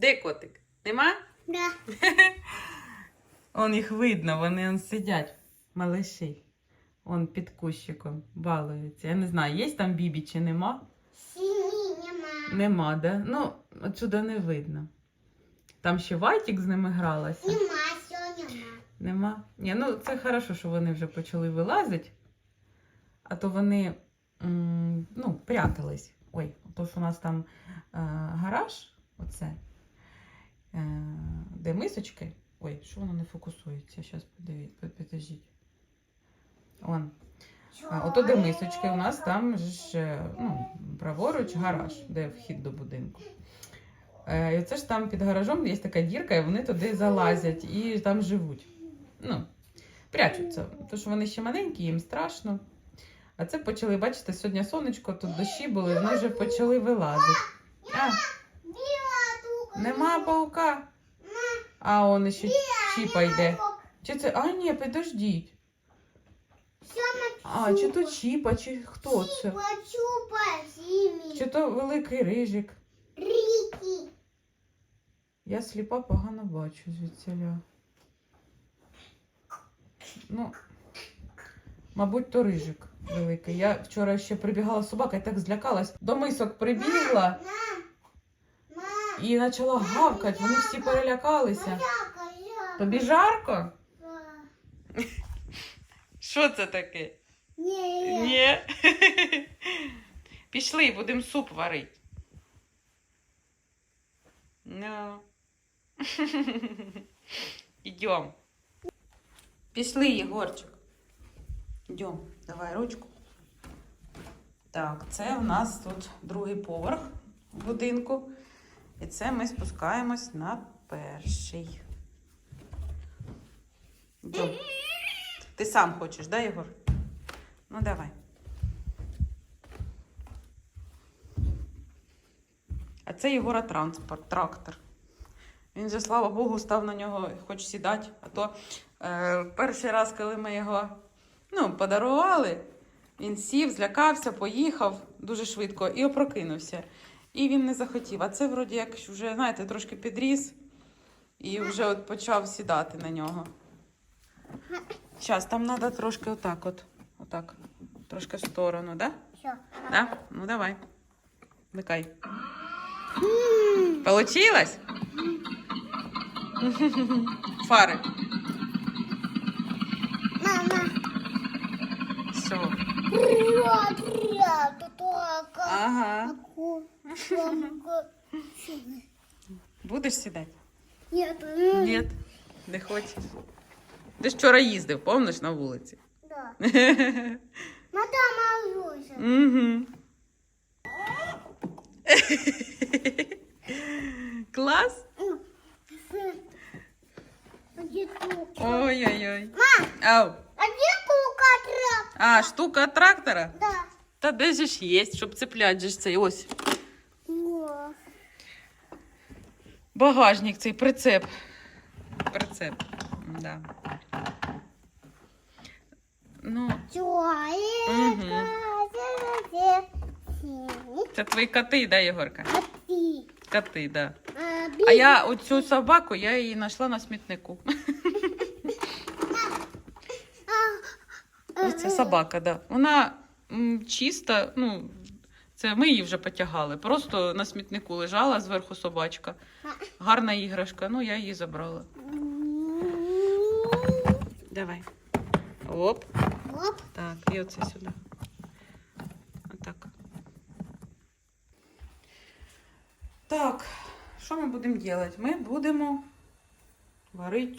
Де котик? Нема? Да. Он їх видно, вони он сидять, малиші. Он під кущиком балуються. Я не знаю, є там бібі чи нема? Синий нема. Нема, да? Ну, отсюди не видно. Там ще Вайтік з ними гралася. Нема, все нема. Нема. Ні, ну це хорошо, що вони вже почали вилазити. А то вони м, ну, прятались. Ой, то що у нас там е, гараж, оце, де мисочки. Ой, що воно не фокусується? Зараз подивіться, підождіть. Вон. А, ото де мисочки, у нас там ж е, ну, праворуч гараж, де вхід до будинку. Е, і це ж там під гаражом є така дірка, і вони туди залазять і там живуть. Ну, прячуться. Тому що вони ще маленькі, їм страшно. А це почали, бачите, сьогодні сонечко, тут дощі були, вони вже почали вилазити. А, нема паука. А он ще чіпа йде. Чи це. А, ні, підождіть. А, чи то чіпа, чи хто це? Чи то великий рижик. Ріки. Я сліпа погано бачу звідсіля. Ну, мабуть, то рижик великий. Я вчора ще прибігала собака і так злякалась. До мисок прибігла. І почала гавкати. Вони всі перелякалися. Яка, яка. Тобі жарко? Що це таке? Ні. Ні. Пішли, будемо суп варити. Ну. Ідем. Пішли, Єгорчик. Йдем. Давай ручку. Так, це у нас тут другий поверх будинку. І це ми спускаємось на перший. Йдем. Ти сам хочеш, да, Єгор? Ну, давай. А це Єгора транспорт, трактор. Він же, слава Богу, став на нього, хоч сідати. А то е, перший раз, коли ми його ну, подарували, він сів, злякався, поїхав дуже швидко і опрокинувся. І він не захотів. А це, вроді, як вже, знаєте, трошки підріс і вже от почав сідати на нього. Зараз, там треба трошки отак от. Отак. Трошки в сторону, да? Все. Да? Ну давай. Вмикай. Получилось? Фари. Мама. Все. Привет, привет. Тут только. Ага. Аку. Мамка. Будеш сідати? Нет. Ні. Не хочеш. Ти ж вчора їздив, помниш, на вулиці? Да. Мадам Алюша. Угу. Клас? А где кука? Ой-ой-ой. Мам, Ау. а где кука трап? А, штука від трактора? Да. Та де же ж є, щоб же ж цей ось. О. Багажник, цей прицеп. Прицеп. Да. Ну, Человек. це твої коти, да, Єгорка? Ты? Коти, да. А, я оцю собаку я її знайшла на смітнику. Це собака, да. Вона чиста, ну, це ми її вже потягали. Просто на смітнику лежала зверху собачка. Гарна іграшка, ну я її забрала. Давай. Оп. Оп. Так, і оце сюди. Отак. Так, що ми будемо робити? Ми будемо варити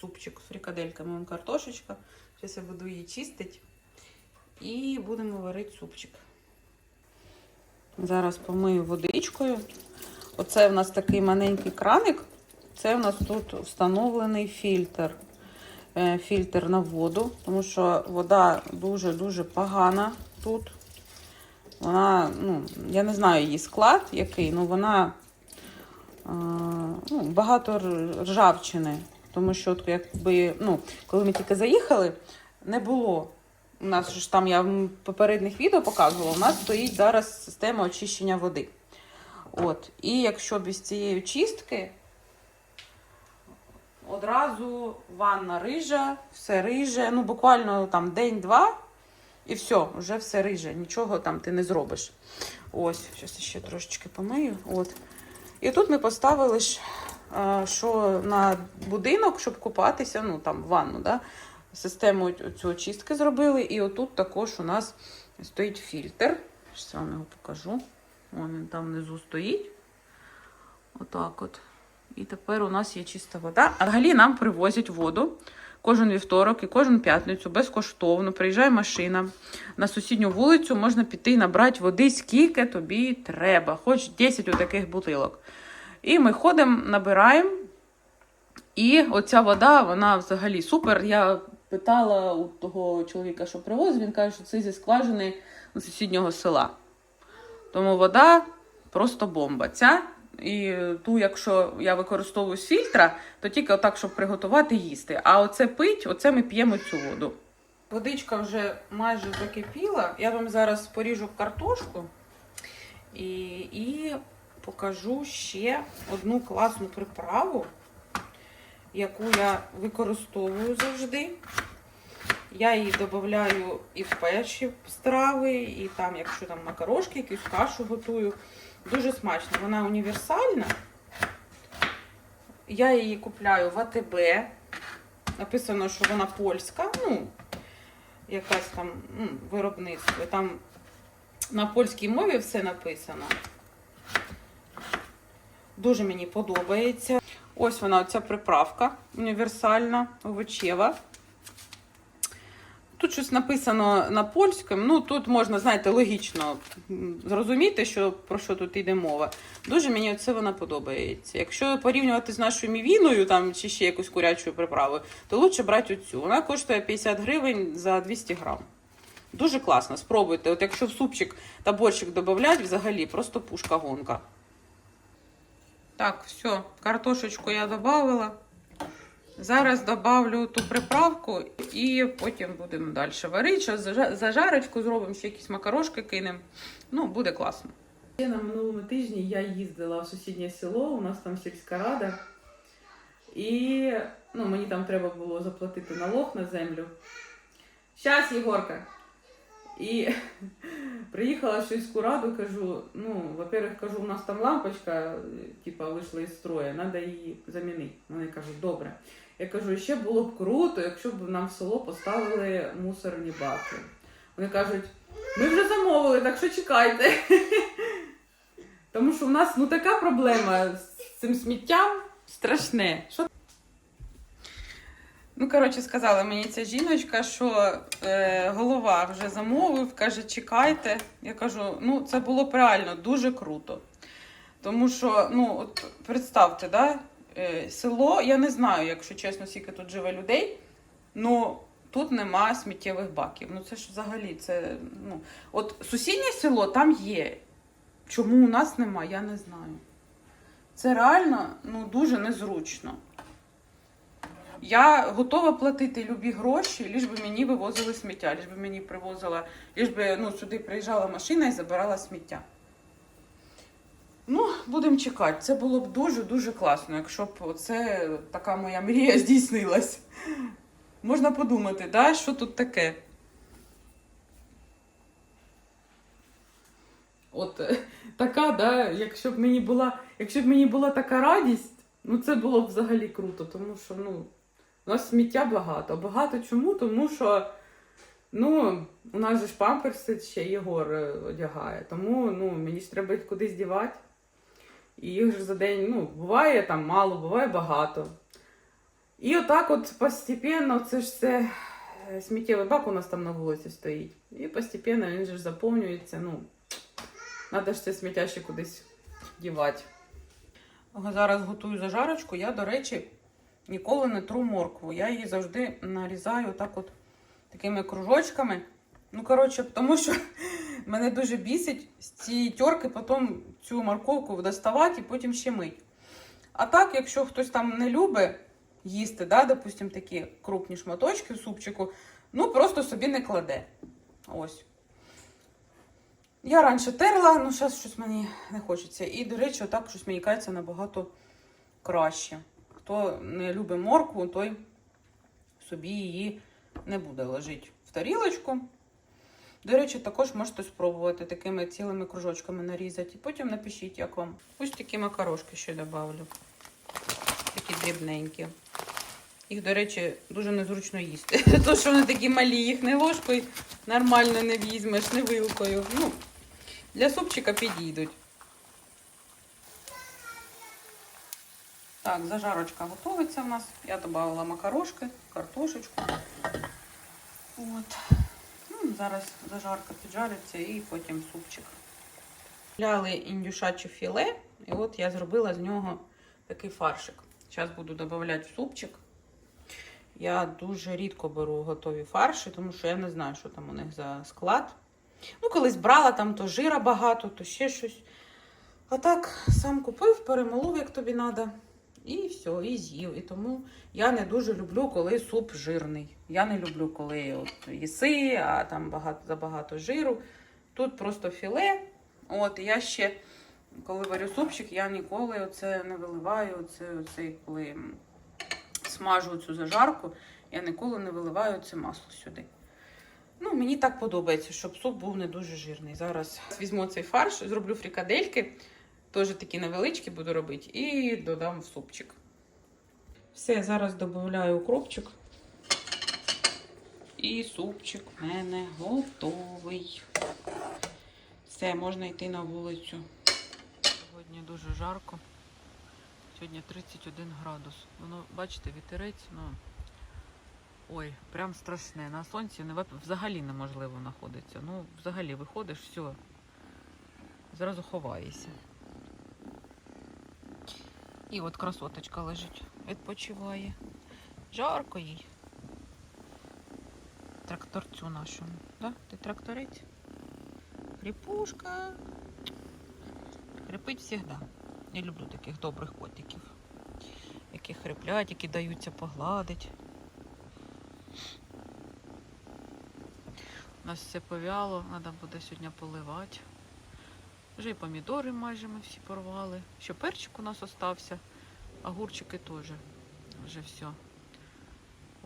супчик з фрикадельками. Вон картошечка. Зараз я буду її чистити. І будемо варити супчик. Зараз помию водичкою. Оце в нас такий маленький краник. Це в нас тут встановлений фільтр. Е, Фільтр на воду, тому що вода дуже-дуже погана тут. Вона, ну, я не знаю її склад який, але вона е, ну, багато ржавчини. Тому що, якби, ну, коли ми тільки заїхали, не було. У нас ж там я в попередніх відео показувала, у нас стоїть зараз система очищення води. От. І якщо без цієї чистки, одразу ванна рижа, все риже, ну буквально там день-два, і все, вже все риже, нічого там ти не зробиш. Ось, зараз ще трошечки помию. От. І тут ми поставили ж, е, що на будинок, щоб купатися, ну там в ванну, да? Систему цю очистки зробили. І отут також у нас стоїть фільтр. Зараз вам його покажу. Вон він там внизу стоїть. Отак от. І тепер у нас є чиста вода. Взагалі нам привозять воду кожен вівторок і кожну п'ятницю безкоштовно. Приїжджає машина. На сусідню вулицю можна піти і набрати води, скільки тобі треба, хоч 10 таких бутилок. І ми ходимо, набираємо. І оця вода, вона взагалі супер. Я питала у того чоловіка, що привозив, він каже, що це зі скважини сусіднього села. Тому вода просто бомба. Ця і ту, якщо я використовую з фільтра, то тільки отак, щоб приготувати їсти. А оце пить, оце ми п'ємо цю воду. Водичка вже майже закипіла. Я вам зараз поріжу картошку і, і покажу ще одну класну приправу, яку я використовую завжди. Я її додаю і в перші страви, і там, якщо там макарошки, якусь кашу готую. Дуже смачно. Вона універсальна. Я її купляю в АТБ. Написано, що вона польська, ну, якась там ну, виробництво. Там на польській мові все написано. Дуже мені подобається. Ось вона, оця приправка універсальна, овочева. Тут щось написано на польському. Ну, тут можна, знаєте, логічно зрозуміти, що, про що тут йде мова. Дуже мені оце вона подобається. Якщо порівнювати з нашою мівіною там, чи ще якусь курячою приправою, то краще брати оцю. Вона коштує 50 гривень за 200 грам. Дуже класно, спробуйте. От якщо в супчик та борщик додавати, взагалі просто пушка гонка. Так, все, картошечку я додавала. Зараз добавлю ту приправку і потім будемо далі варити. Зараз зажарочку зробимо, ще якісь макарошки кинемо. Ну, буде класно. На минулому тижні я їздила в сусіднє село, у нас там сільська рада. І ну, мені там треба було заплатити налог на землю. Щас, Єгорка. І приїхала в сільську раду, кажу, ну, во-первых, кажу, у нас там лампочка, типа, вийшла із строя, треба її замінити. Вони кажуть, добре. Я кажу, ще було б круто, якщо б нам в село поставили мусорні баки. Вони кажуть, ми вже замовили, так що чекайте. Тому що в нас ну така проблема з цим сміттям страшне. Що... Ну, коротше, сказала мені ця жіночка, що е, голова вже замовив, каже, чекайте. Я кажу, ну це було б реально дуже круто. Тому що, ну, от представте, да, е, село, я не знаю, якщо чесно, скільки тут живе людей, ну тут нема сміттєвих баків. Ну це ж взагалі, це, ну, от сусіднє село там є. Чому у нас нема, я не знаю. Це реально ну, дуже незручно. Я готова платити любі гроші, ліж би мені вивозили сміття, ліж би мені привозила, ліж би ну, сюди приїжджала машина і забирала сміття. Ну, будемо чекати. Це було б дуже-дуже класно, якщо б оце така моя мрія здійснилась. Можна подумати, да, що тут таке? От е, така, да, якщо б мені була, якщо б мені була така радість, ну це було б взагалі круто, тому що ну, у нас сміття багато. Багато чому? Тому що ну, у нас же ж памперси ще Єгор е, одягає. Тому ну, мені ж треба їх кудись дівати. І їх же за день, ну, буває там мало, буває багато. І отак от постепенно, це ж все е, сміттєвий бак у нас там на вулиці стоїть. І постепенно він же ж заповнюється. Ну, треба ж це сміття ще кудись дівати. Зараз готую зажарочку. Я, до речі, ніколи не тру моркву. Я її завжди нарізаю так от такими кружочками. Ну, коротше, тому що мене дуже бісить з цієї тьорки потім цю морковку доставати і потім ще мить. А так, якщо хтось там не любить їсти, да, допустим, такі крупні шматочки в супчику, ну просто собі не кладе. Ось. Я раніше терла, ну зараз щось мені не хочеться. І, до речі, отак щось мені кається набагато краще. Хто не любить моркву, той собі її не буде ложити в тарілочку. До речі, також можете спробувати такими цілими кружочками нарізати. І потім напишіть, як вам. Ось такі макарошки ще додавлю. Такі дрібненькі. Їх, до речі, дуже незручно їсти. То, що вони такі малі, їх не ложкою нормально не візьмеш, не вилкою. Ну, для супчика підійдуть. Так, зажарочка готується в нас. Я додавала макарошки, картошечку. От. Ну, зараз зажарка піджариться і потім супчик. Ляли індюшаче філе, і от я зробила з нього такий фаршик. Зараз буду додавати в супчик. Я дуже рідко беру готові фарші, тому що я не знаю, що там у них за склад. Ну, колись брала там то жира багато, то ще щось. А так сам купив, перемолов, як тобі треба. І все, і з'їв. І тому я не дуже люблю, коли суп жирний. Я не люблю, коли от їси, а там багато, забагато жиру. Тут просто філе. От, я ще, коли варю супчик, я ніколи оце не виливаю. Оце, оце, коли смажу цю зажарку, я ніколи не виливаю це масло сюди. Ну, мені так подобається, щоб суп був не дуже жирний. Зараз візьму цей фарш, зроблю фрикадельки, теж такі невеличкі буду робити, і додам в супчик. Все, зараз додаю укропчик. І супчик в мене готовий. Все, можна йти на вулицю. Сьогодні дуже жарко. Сьогодні 31 градус. Воно, бачите, вітерець, ну. Ой, прям страшне. На сонці не, взагалі неможливо знаходитися. Ну, взагалі виходиш, все. Зразу ховаєшся. І от красоточка лежить, відпочиває. Жарко їй. Тракторцю нашому. Да? Ти тракторець? Кріпушка. Хрипить завжди. Я люблю таких добрих котиків, які хриплять, які даються погладить. У нас все повяло, треба буде сьогодні поливати. Вже і помідори майже ми всі порвали. Ще перчик у нас остався, огурчики теж. Вже все.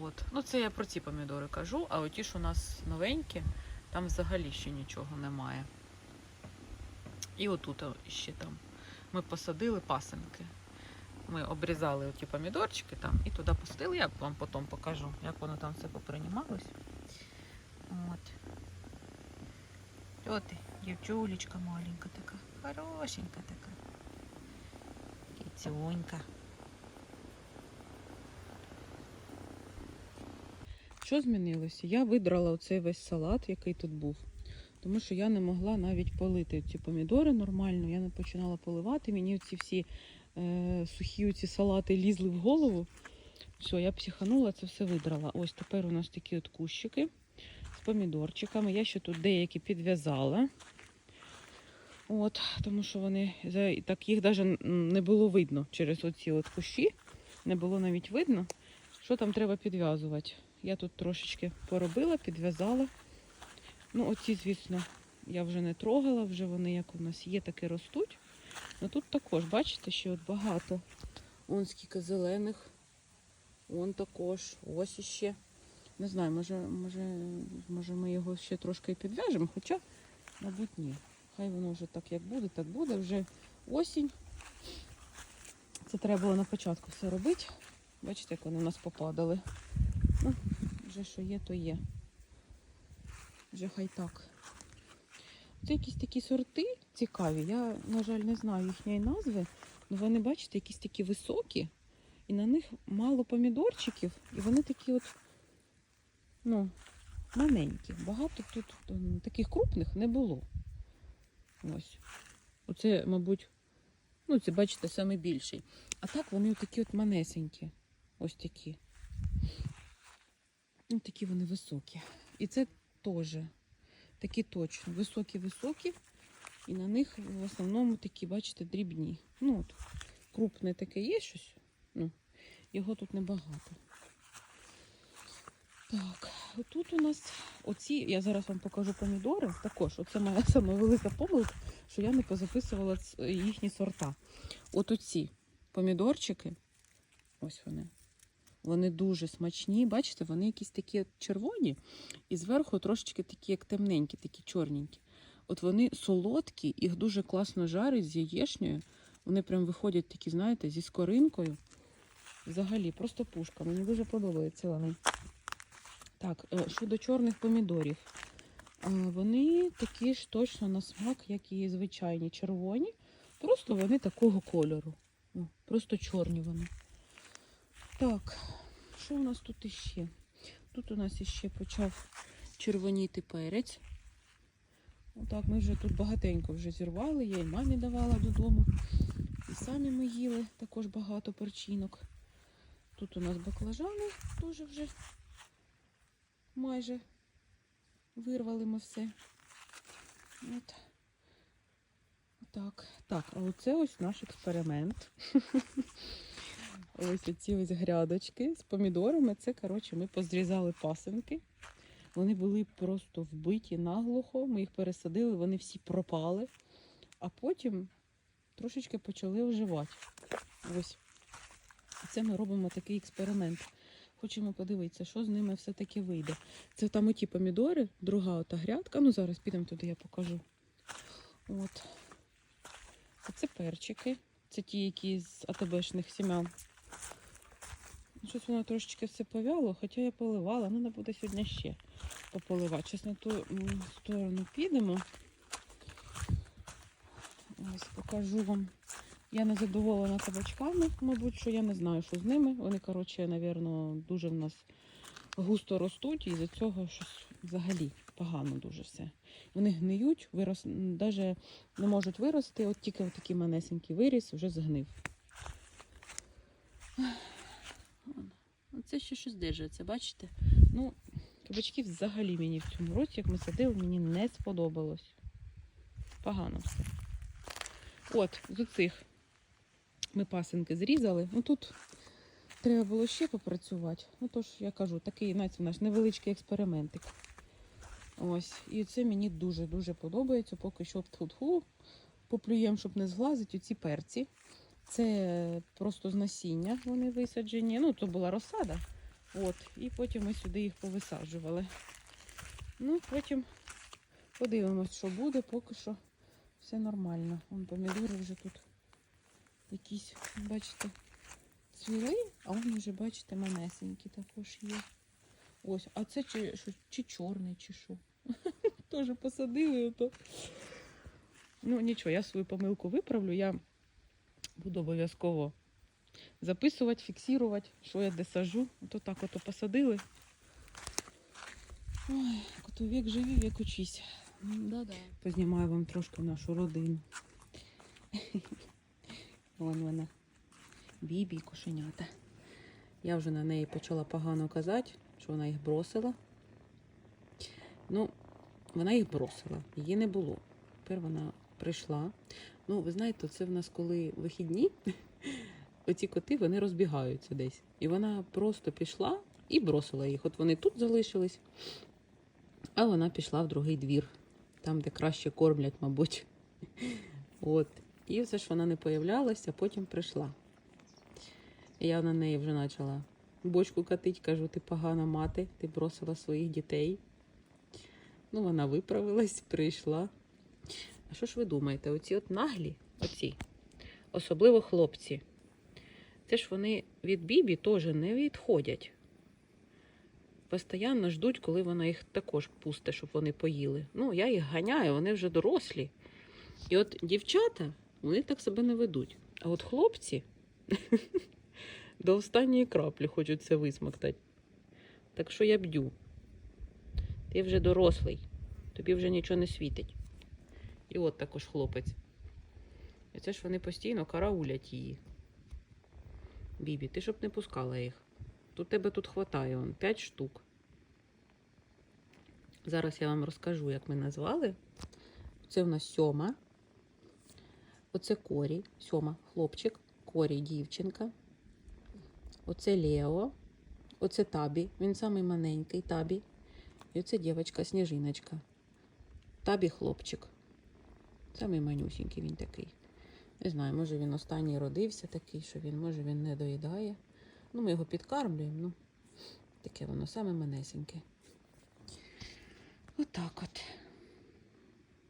От. Ну, це я про ці помідори кажу, а оті, що у нас новенькі, там взагалі ще нічого немає. І отут ще там. Ми посадили пасенки. Ми обрізали оті помідорчики там і туди пустили. Я вам потім покажу, як воно там все поприймалось. От. Що ти, дівчулечка маленька така, хорошенька така. Кіцюнька. Що змінилося? Я видрала оцей весь салат, який тут був. Тому що я не могла навіть полити ці помідори нормально. Я не починала поливати. Мені ці всі е, сухі ці салати лізли в голову. Все, я психанула, це все видрала. Ось тепер у нас такі от кущики з помідорчиками. Я ще тут деякі підв'язала. От, тому що вони так їх навіть не було видно через оці от кущі. Не було навіть видно, що там треба підв'язувати. Я тут трошечки поробила, підв'язала. Ну, оці, звісно, я вже не трогала, вже вони як у нас є, так і ростуть. Ну тут також, бачите, що от багато. Вон скільки зелених. Вон також. Ось іще. Не знаю, може, може, може ми його ще трошки і підв'яжемо, хоча, мабуть, ні. Хай воно вже так як буде, так буде. Вже осінь. Це треба було на початку все робити. Бачите, як вони у нас попадали. Ну, вже що є, то є. Вже хай так. Це якісь такі сорти цікаві. Я, на жаль, не знаю їхньої назви, але вони, бачите, якісь такі високі, і на них мало помідорчиків, і вони такі от, ну, маленькі. Багато тут таких крупних не було. Ось. Оце, мабуть, ну, це, бачите, саме більший. А так вони такі от манесенькі. Ось такі. Ну, такі вони високі. І це теж такі точно. Високі-високі. І на них в основному такі, бачите, дрібні. Ну, от, крупне таке є щось. Ну, його тут небагато. Так, отут у нас оці, я зараз вам покажу помідори. Також, оце моя сама велика помилка, що я не позаписувала їхні сорта. От оці помідорчики, ось вони. Вони дуже смачні. Бачите, вони якісь такі червоні, і зверху трошечки такі, як темненькі, такі чорненькі. От вони солодкі, їх дуже класно жарять з яєшнею. Вони прям виходять такі, знаєте, зі скоринкою. Взагалі, просто пушка. Мені дуже подобаються вони. Так, е, щодо чорних помідорів. Е, Вони такі ж точно на смак, як і звичайні червоні. Просто вони такого кольору. Просто чорні вони. Так, що у нас тут іще? Тут у нас іще почав червоніти перець. Отак, ми вже тут багатенько вже зірвали, я і мамі давала додому. І самі ми їли також багато перчинок. Тут у нас баклажани теж вже майже вирвали ми все. От. Так, так, а оце ось наш експеримент. ось оці ось грядочки з помідорами. Це, коротше, ми позрізали пасинки. Вони були просто вбиті наглухо. Ми їх пересадили, вони всі пропали. А потім трошечки почали оживати. Ось. Це ми робимо такий експеримент. Хочемо подивитися, що з ними все-таки вийде. Це там оті помідори, друга ота грядка. Ну, зараз підемо туди, я покажу. От. Це перчики. Це ті, які з АТБшних сім'ян. Щось воно трошечки все повяло, хоча я поливала, ну не буде сьогодні ще пополивати. Зараз на ту сторону підемо. Ось покажу вам. Я не задоволена кабачками, мабуть, що я не знаю, що з ними. Вони, коротше, напевно, дуже в нас густо ростуть, і з цього щось взагалі погано дуже все. Вони гниють, вирос... навіть не можуть вирости, от тільки такий манесенький виріс, вже згнив. Оце ще щось держиться, бачите? Ну, кабачки взагалі мені в цьому році, як ми садили, мені не сподобалось. Погано все. От, з цих ми пасинки зрізали. Ну тут треба було ще попрацювати. Ну тож, я кажу, такий знаєте, наш невеличкий експериментик. Ось. І це мені дуже-дуже подобається. Поки що тху поплюємо, щоб не зглазити оці перці. Це просто з насіння вони висаджені. Ну, то була розсада. От. І потім ми сюди їх повисаджували. Ну, потім подивимось, що буде, поки що все нормально. Вон помідори вже тут якісь, бачите, цвіли, а вони вже, бачите, манесенькі також є. Ось, а це чи, що, чи чорний, чи що. Теж посадили ото. Ну, нічого, я свою помилку виправлю. Я буду обов'язково записувати, фіксувати, що я де сажу. Ото так ото посадили. Ой, ото вік живі, вік учись. Да-да. Познімаю вам трошки нашу родину. Вон вона. Бібі і кошенята. Я вже на неї почала погано казати, що вона їх бросила. Ну, вона їх бросила, її не було. Тепер вона прийшла. Ну, ви знаєте, це в нас коли вихідні, оці коти вони розбігаються десь. І вона просто пішла і бросила їх. От вони тут залишились, а вона пішла в другий двір там, де краще кормлять, мабуть. От. І все ж вона не появлялася, а потім прийшла. Я на неї вже почала бочку катить, кажу, ти погана мати, ти бросила своїх дітей. Ну, вона виправилась, прийшла. А що ж ви думаєте, оці от наглі, оці, особливо хлопці, це ж вони від Бібі теж не відходять. Постоянно ждуть, коли вона їх також пусте, щоб вони поїли. Ну, я їх ганяю, вони вже дорослі. І от дівчата, вони так себе не ведуть. А от хлопці до останньої краплі хочуть це висмоктати. Так що я бдю. Ти вже дорослий, тобі вже нічого не світить. І от також хлопець. І це ж вони постійно караулять її. Бібі, ти щоб не пускала їх. Тут тебе тут хватає, он, 5 штук. Зараз я вам розкажу, як ми назвали. Це в нас сьома. Оце Корі, сьома хлопчик, Корі дівчинка. Оце Лео. Оце Табі. Він самий маленький Табі. І оце дівчинка Сніжиночка. Табі хлопчик. Самий манюсінький він такий. Не знаю, може він останній родився такий, що він, може він не доїдає. Ну, ми його підкармлюємо, ну, таке воно саме манесеньке. Отак от.